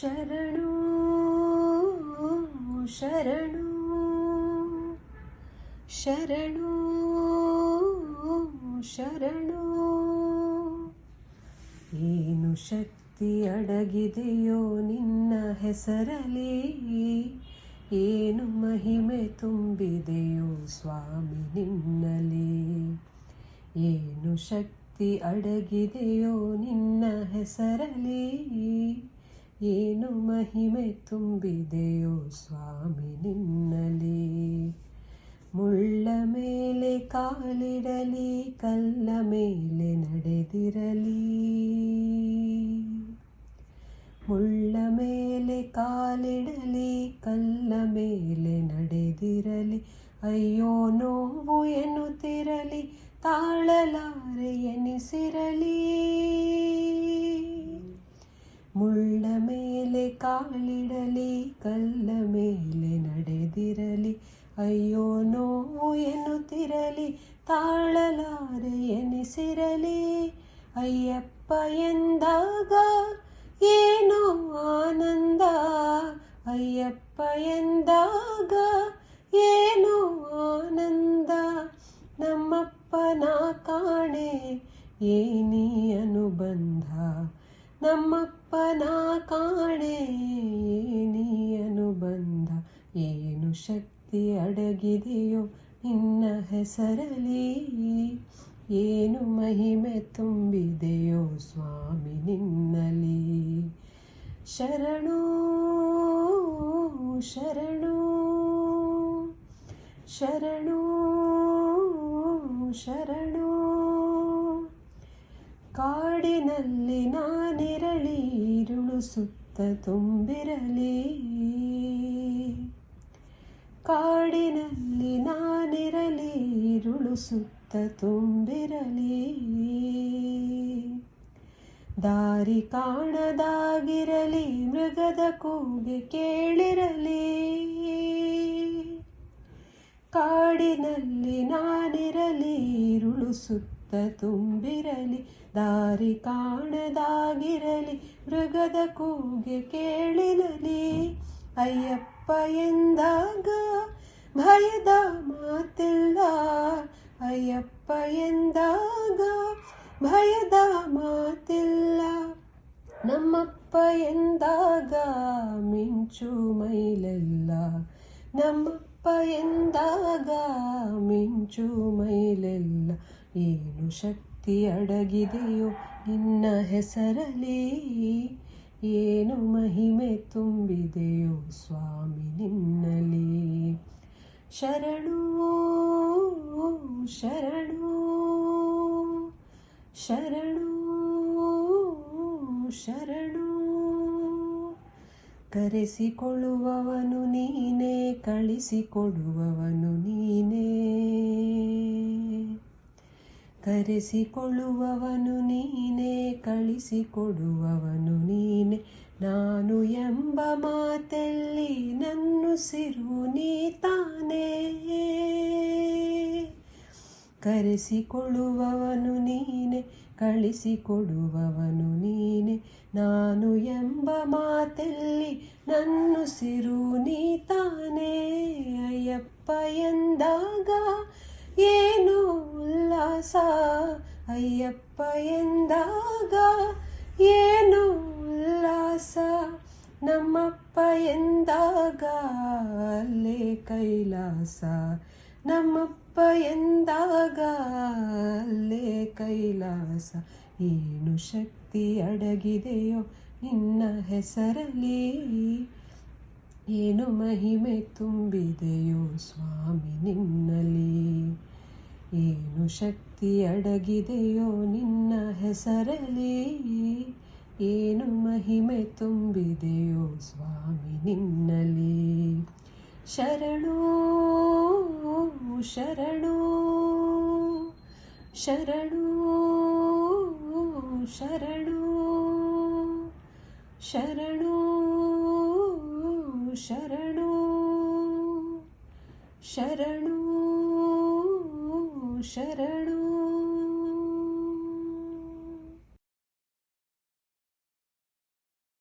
ಶರಣು ಶರಣು ಶರಣು ಶರಣು. ಏನು ಶಕ್ತಿ ಅಡಗಿದೆಯೋ ನಿನ್ನ ಹೆಸರಲಿ ಏನು ಮಹಿಮೆ ತುಂಬಿದೆಯೋ ಸ್ವಾಮಿ ನಿನ್ನಲಿ ಏನು ಶಕ್ತಿ ಅಡಗಿದೆಯೋ ನಿನ್ನ ಹೆಸರಲಿ ಏನು ಮಹಿಮೆ ತುಂಬಿದೆಯೋ ಸ್ವಾಮಿ ನಿನ್ನಲಿ ಮುಳ್ಳ ಮೇಲೆ ಕಾಲಿಡಲಿ, ಕಲ್ಲ ಮೇಲೆ ನಡೆದಿರಲಿ. ಮುಳ್ಳ ಮೇಲೆ ಕಾಲಿಡಲಿ, ಕಲ್ಲ ಮೇಲೆ ನಡೆದಿರಲಿ. ಅಯ್ಯೋ, ನೋವು ಎನ್ನುತ್ತಿರಲಿ, ತಾಳಲಾರೆ ಎನಿಸಿರಲಿ. ಮುಳ್ಳ ಮೇಲೆ ಕಾಲಿಡಲಿ, ಕಲ್ಲ ಮೇಲೆ ನಡೆದಿರಲಿ. ಅಯ್ಯೋ, ನೋವು ಎನ್ನುತ್ತಿರಲಿ, ತಾಳಲಾರೆ ಎನಿಸಿರಲಿ. ಅಯ್ಯಪ್ಪ ಎಂದಾಗ ಏನೋ ಆನಂದ. ಅಯ್ಯಪ್ಪ ಎಂದಾಗ ಏನೋ ಆನಂದ. ನಮ್ಮಪ್ಪನ ಕಾಣೆ ಏನಿ ಅನುಬಂಧ. ನಮ್ಮಪ್ಪನ ಕಾಣೆ ನೀ ಅನುಬಂಧ ಏನು ಶಕ್ತಿ ಅಡಗಿದೆಯೋ ನಿನ್ನ ಹೆಸರಲಿ ಏನು ಮಹಿಮೆ ತುಂಬಿದೆಯೋ ಸ್ವಾಮಿ ನಿನ್ನಲಿ ಶರಣು ಶರಣು ಶರಣು ಶರಣು. ಕಾಡಿನಲ್ಲಿ ನಾನಿರಲಿ ಸುತ್ತ ತುಂಬಿರಲಿ. ಕಾಡಿನಲ್ಲಿ ನಾನಿರಲಿ, ಇರುಳು ಸುತ್ತ ತುಂಬಿರಲಿ. ದಾರಿ ಕಾಣದಾಗಿರಲಿ, ಮೃಗದ ಕೂಗೆ ಕೇಳಿರಲಿ. ಕಾಡಿನಲ್ಲಿ ನಾನಿರಲಿ, ಇರುಳು ಸುತ್ತ ತುಂಬಿರಲಿ, ದಾರಿ ಕಾಣದಾಗಿರಲಿ, ಮೃಗದ ಕೂಗೆ ಕೇಳಿರಲಿ. ಅಯ್ಯಪ್ಪ ಎಂದಾಗ ಭಯದ ಮಾತಿಲ್ಲ. ಅಯ್ಯಪ್ಪ ಎಂದಾಗ ಭಯದ ಮಾತಿಲ್ಲ. ನಮ್ಮಪ್ಪ ಎಂದಾಗ ಮಿಂಚು ಮೈಲೆಲ್ಲ. ನಮ್ಮಪ್ಪ ಎಂದಾಗ ಮಿಂಚು ಮೈಲೆಲ್ಲ ಏನು ಶಕ್ತಿ ಅಡಗಿದೆಯೋ ನಿನ್ನ ಹೆಸರಲಿ ಏನು ಮಹಿಮೆ ತುಂಬಿದೆಯೋ ಸ್ವಾಮಿ ನಿನ್ನಲಿ ಶರಣು ಶರಣು ಶರಣು ಶರಣು. ಕರೆಸಿಕೊಳ್ಳುವವನು ನೀನೇ ಕಳಿಸಿಕೊಡುವವನು ನೀನೇ. ಕರೆಸಿಕೊಳ್ಳುವವನು ನೀನೇ ಕಳಿಸಿಕೊಡುವವನು ನೀನೆ. ನಾನು ಎಂಬ ಮಾತೆಲ್ಲಿ ನನ್ನುಸಿರು ನೀ ತಾನೇ ಕರೆಸಿಕೊಳ್ಳುವವನು ನೀನೆ, ಕಳಿಸಿಕೊಡುವವನು ನೀನೆ. ನಾನು ಎಂಬ ಮಾತೆಲ್ಲಿ ನನ್ನುಸಿರು ನೀ ತಾನೇ ಅಯ್ಯಪ್ಪ ಎಂದಾಗ ಏನು ಉಲ್ಲಾಸ. ಅಯ್ಯಪ್ಪ ಎಂದಾಗ ಏನು ಉಲ್ಲಾಸ. ನಮ್ಮಪ್ಪ ಎಂದಾಗ ಅಲ್ಲೇ ಕೈಲಾಸ. ನಮ್ಮಪ್ಪ ಎಂದಾಗ ಅಲ್ಲೇ ಕೈಲಾಸ ಏನು ಶಕ್ತಿ ಅಡಗಿದೆಯೋ ನಿನ್ನ ಹೆಸರಲ್ಲಿ? ಏನು ಮಹಿಮೆ ತುಂಬಿದೆಯೋ ಸ್ವಾಮಿ ನಿನ್ನಲಿ ಏನು ಶಕ್ತಿ ಅಡಗಿದೆಯೋ ನಿನ್ನ ಹೆಸರಲ್ಲಿ? ಏನು ಮಹಿಮೆ ತುಂಬಿದೆಯೋ ಸ್ವಾಮಿ ನಿನ್ನಲಿ ಶರಣು ಶರಣು ಶರಣು ಶರಣು ಶರಣು ಶರಣು ಶರಣು ಶರಣು